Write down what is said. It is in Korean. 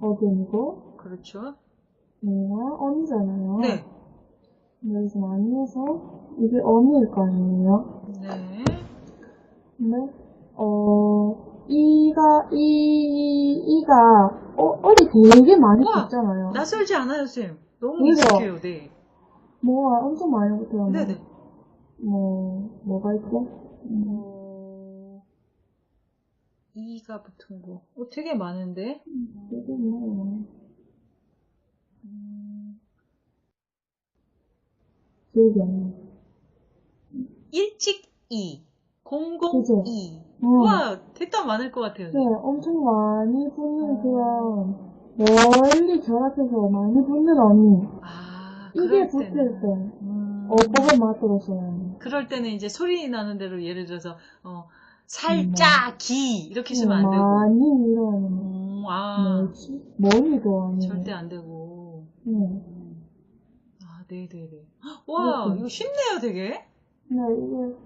어근이고, 그렇죠. 얘가 언잖아요. 네. 여기서 많이 해서, 이게 언일 거 아니에요? 네. 근데, 어, 이가, 이, 이가, 어, 어디 되게 많이 우와, 붙잖아요. 낯설지 않아요, 쌤. 너무 그죠? 익숙해요, 네. 뭐가 엄청 많이 붙어요. 네네. 뭐, 뭐가 있죠? 음, 이가 붙은 거. 어, 되게 많은데? 되게 많네. 음. 기억이 안 나. 일찍 e. 2, 002. E. 어. 와, 대단 많을 것 같아요. 네, 엄청 많이 붙는 그런, 아. 멀리 결합해서 많이 붙는 언니. 아, 이게 붙을 때, 음. 어법을 맞들었어요. 그럴 때는 이제 소리 나는 대로 예를 들어서, 어, 살짝, 기, 이렇게 쓰면 안 되고. 음. 많이 이런, 음, 아, 뭐지? 머리도 아니고. 절대 안 되고. 네. 음. 아, 네네네. 와, 이렇게. 이거 쉽네요, 되게. 네, 이게